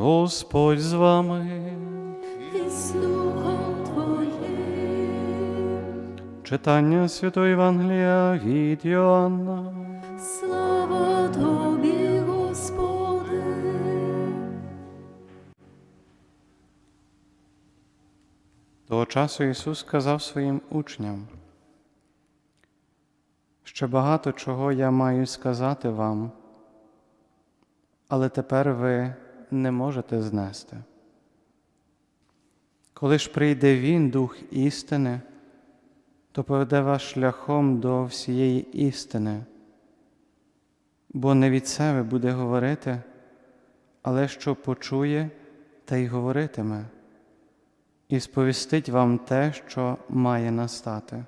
Господь з вами. і з Духом Твоїм. Читання Святої Євангелія від Йоанна. Слава Тобі, Господи. Того часу Ісус сказав своїм учням, ще багато чого я маю сказати вам, але тепер ви не можете знести. Коли ж прийде Він, Дух істини, то поведе вас шляхом до всієї істини, бо не від себе буде говорити, але що почує, та й говоритиме і сповістить вам те, що має настати.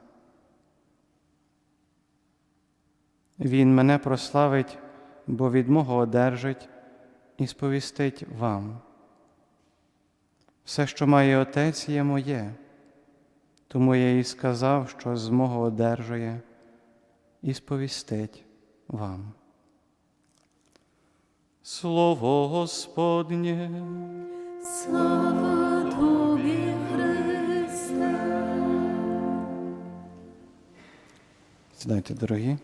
Він мене прославить, бо від мого одержить і сповістить вам. Все, що має Отець, є моє, тому я і сказав, що з мого одержує і сповістить вам. Слово Господнє. Слава Тобі, Христе. Сідайте, дорогі.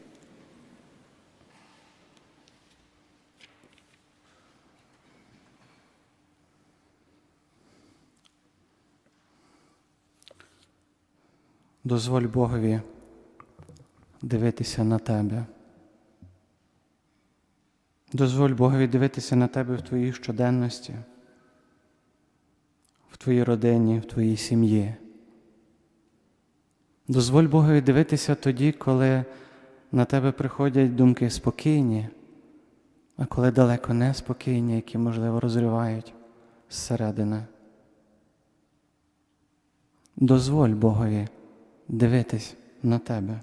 Дозволь Богові дивитися на тебе. Дозволь Богові дивитися на тебе в твоїй щоденності, в твоїй родині, в твоїй сім'ї. Дозволь Богові дивитися тоді, коли на тебе приходять думки спокійні, а коли далеко не спокійні, які, можливо, розривають зсередини. Дозволь Богові дивитись на тебе.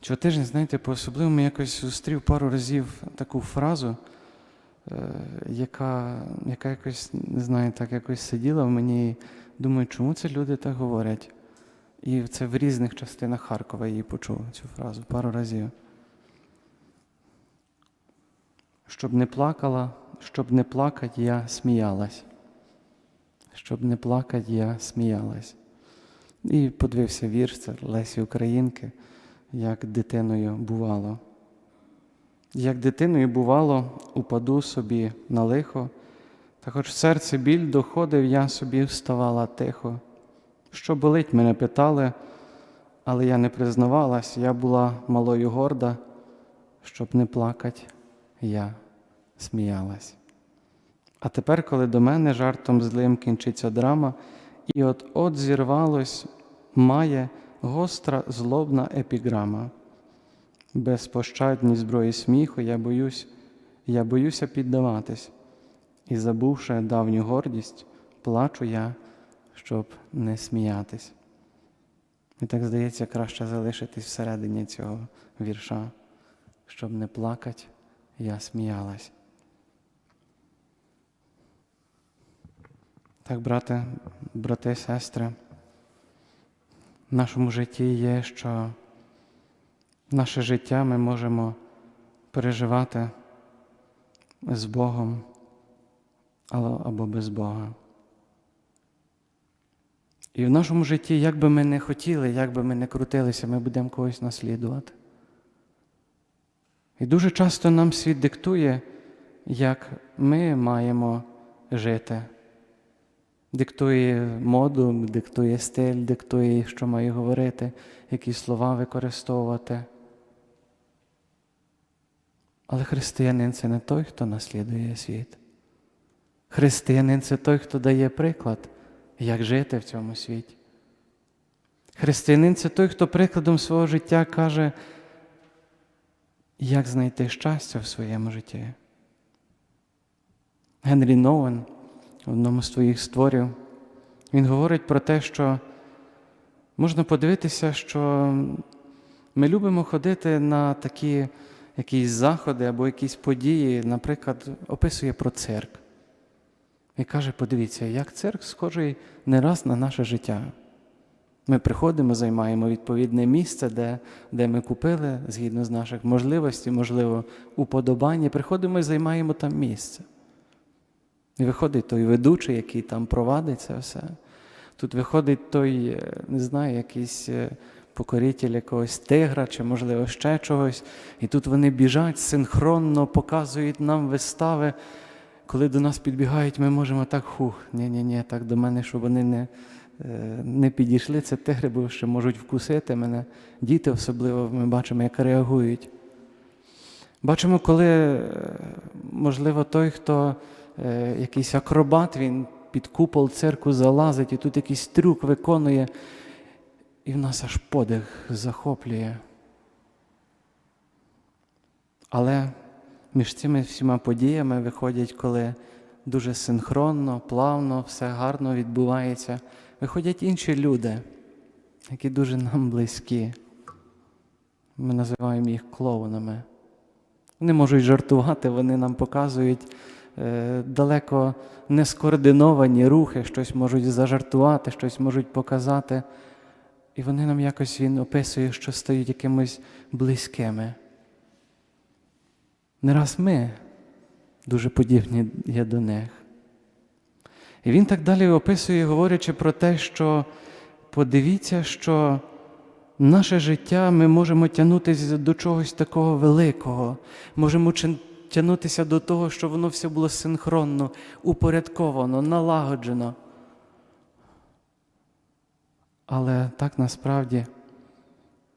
Цього тижня, знаєте, по-особливому якось зустрів пару разів таку фразу, е, яка, яка якось, не знаю, так якось сиділа в мені і думаю, чому це люди так говорять? І це в різних частинах Харкова я її почув цю фразу пару разів. Щоб не плакала, щоб не плакать, я сміялась. Щоб не плакать, я сміялась. І подивився вірш це Лесі Українки, як дитиною бувало. Як дитиною бувало, упаду собі на лихо, та хоч в серці біль доходив, я собі вставала тихо. Що болить, мене питали, але я не признавалась, я була малою горда, щоб не плакать, я сміялась. А тепер, коли до мене жартом злим кінчиться драма, і от от зірвалось, має гостра злобна епіграма. Безпощадній зброї сміху я боюсь, я боюся піддаватись, і, забувши давню гордість, плачу я, щоб не сміятись. І так здається, краще залишитись всередині цього вірша, щоб не плакать, я сміялась. Так, брате, брати, сестри, в нашому житті є, що наше життя ми можемо переживати з Богом або без Бога. І в нашому житті, як би ми не хотіли, як би ми не крутилися, ми будемо когось наслідувати. І дуже часто нам світ диктує, як ми маємо жити. Диктує моду, диктує стиль, диктує, що має говорити, які слова використовувати. Але християнин це не той, хто наслідує світ. Християнин це той, хто дає приклад, як жити в цьому світі. Християнин це той, хто прикладом свого життя каже, як знайти щастя в своєму житті. Генрі Новен одному з твоїх створів, він говорить про те, що можна подивитися, що ми любимо ходити на такі якісь заходи або якісь події, наприклад, описує про цирк. І каже, подивіться, як цирк схожий не раз на наше життя. Ми приходимо, займаємо відповідне місце, де, де ми купили, згідно з наших можливостей, можливо, уподобання. Приходимо і займаємо там місце. І виходить той ведучий, який там провадить це все. Тут виходить той, е, не знаю, якийсь е, покоритель якогось тигра чи, можливо, ще чогось. І тут вони біжать синхронно, показують нам вистави. Коли до нас підбігають, ми можемо так хух, ні-ні-ні, так до мене, щоб вони не, е, не підійшли. Це тигри, бо ще можуть вкусити мене. Діти особливо ми бачимо, як реагують. Бачимо, коли, можливо, той, хто е, якийсь акробат, він під купол цирку залазить і тут якийсь трюк виконує, і в нас аж подих захоплює. Але між цими всіма подіями виходять, коли дуже синхронно, плавно, все гарно відбувається, виходять інші люди, які дуже нам близькі. Ми називаємо їх клоунами. Вони можуть жартувати, вони нам показують далеко не скоординовані рухи, щось можуть зажартувати, щось можуть показати. І вони нам якось він описує, що стають якимось близькими. Не раз ми дуже подібні є до них. І він так далі описує, говорячи про те, що подивіться, що наше життя ми можемо тягнутися до чогось такого великого, можемо тягнутися до того, щоб воно все було синхронно, упорядковано, налагоджено. Але так насправді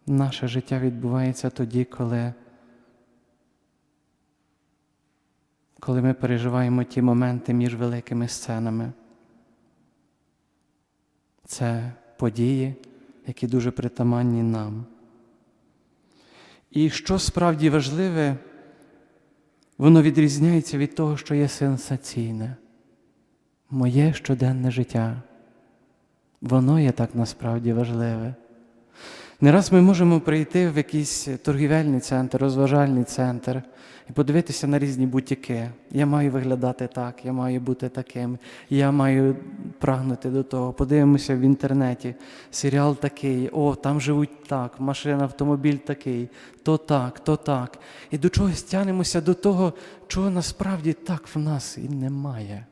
наше життя відбувається тоді, коли, коли ми переживаємо ті моменти між великими сценами. Це події, які дуже притаманні нам. І що справді важливе, воно відрізняється від того, що є сенсаційне. Моє щоденне життя. Воно є так насправді важливе. Не раз ми можемо прийти в якийсь торгівельний центр, розважальний центр і подивитися на різні бутіки. Я маю виглядати так, я маю бути таким, я маю прагнути до того. Подивимося в інтернеті, серіал такий, о, там живуть так, машина, автомобіль такий, то так, то так. І до чогось тянемося до того, чого насправді так в нас і немає.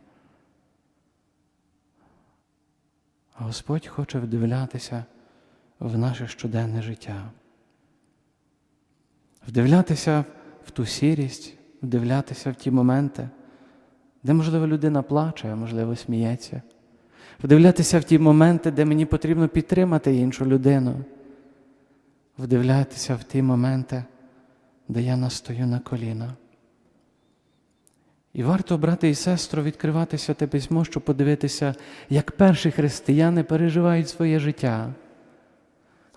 А Господь хоче вдивлятися в наше щоденне життя, вдивлятися в ту сірість, вдивлятися в ті моменти, де, можливо, людина плаче, а можливо, сміється, вдивлятися в ті моменти, де мені потрібно підтримати іншу людину, вдивлятися в ті моменти, де я настою на коліна. І варто, брати і сестро, відкривати святе письмо, щоб подивитися, як перші християни переживають своє життя.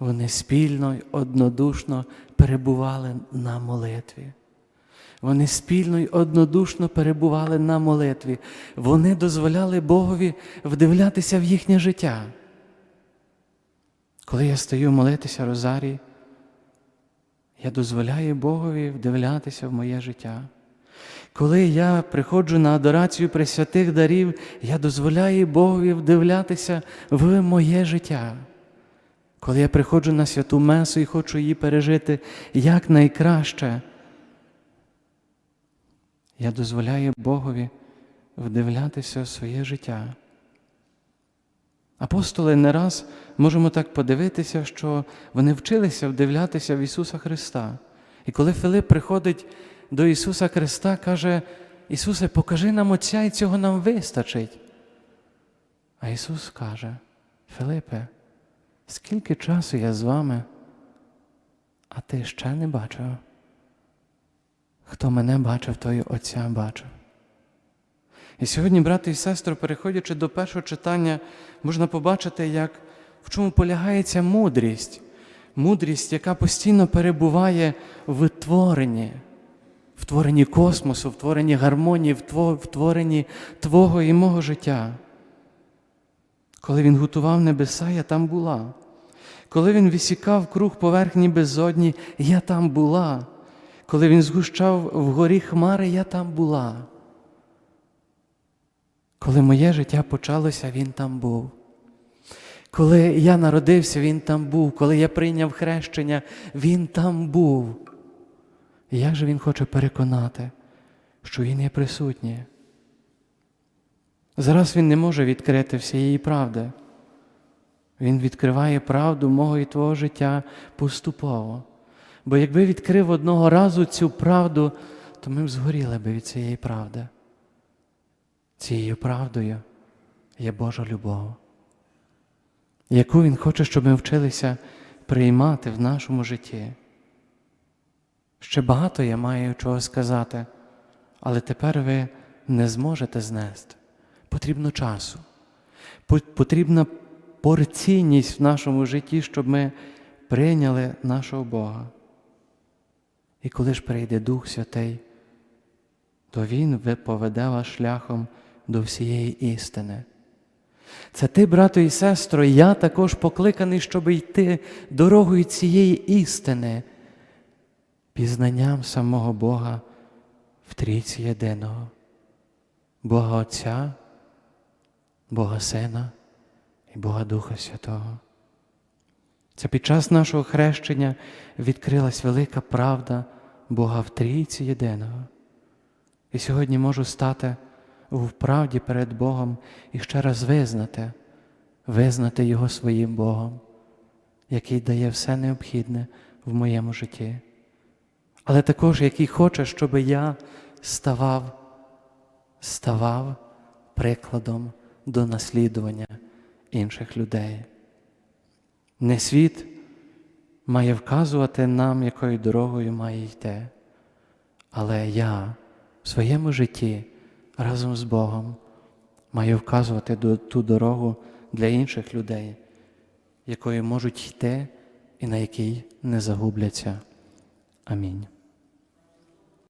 Вони спільно й однодушно перебували на молитві. Вони спільно й однодушно перебували на молитві. Вони дозволяли Богові вдивлятися в їхнє життя. Коли я стою молитися Розарій, я дозволяю Богові вдивлятися в моє життя. Коли я приходжу на адорацію пресвятих дарів, я дозволяю Богові вдивлятися в моє життя. Коли я приходжу на святу Месу і хочу її пережити якнайкраще, я дозволяю Богові вдивлятися в своє життя. Апостоли не раз можемо так подивитися, що вони вчилися вдивлятися в Ісуса Христа. І коли Филип приходить до Ісуса Христа, каже, Ісусе, покажи нам Отця, і цього нам вистачить. А Ісус каже, Филипе, скільки часу я з вами, а ти ще не бачив? Хто мене бачив, той Отця бачив. І сьогодні, брати і сестри, переходячи до першого читання, можна побачити, як, в чому полягається мудрість, мудрість, яка постійно перебуває в творенні, в творенні космосу, в творенні гармонії, в тво- в творенні Твого і мого життя. Коли він готував небеса, я там була. Коли він висікав круг поверхні безодні, я там була. Коли він згущав вгорі хмари, я там була. Коли моє життя почалося, він там був. Коли я народився, Він там був. Коли я прийняв хрещення, Він там був. Як же Він хоче переконати, що Він є присутній? Зараз Він не може відкрити всієї правди. Він відкриває правду мого і твого життя поступово. Бо якби відкрив одного разу цю правду, то ми б згоріли би від цієї правди. Цією правдою є Божа любов, яку Він хоче, щоб ми вчилися приймати в нашому житті. Ще багато я маю чого сказати, але тепер ви не зможете знести. Потрібно часу. Потрібна порційність в нашому житті, щоб ми прийняли нашого Бога. І коли ж прийде Дух Святий, то Він поведе вас шляхом до всієї істини. Це ти, брато і сестро, я також покликаний, щоб йти дорогою цієї істини, пізнанням самого Бога в трійці єдиного, Бога Отця, Бога Сина і Бога Духа Святого. Це під час нашого хрещення відкрилась велика правда Бога в трійці єдиного. І сьогодні можу стати в правді перед Богом і ще раз визнати, визнати Його своїм Богом, який дає все необхідне в моєму житті, але також який хоче, щоб я ставав, ставав прикладом до наслідування інших людей. Не світ має вказувати нам, якою дорогою має йти, але я в своєму житті разом з Богом маю вказувати ту дорогу для інших людей, якою можуть йти і на якій не загубляться. Амінь.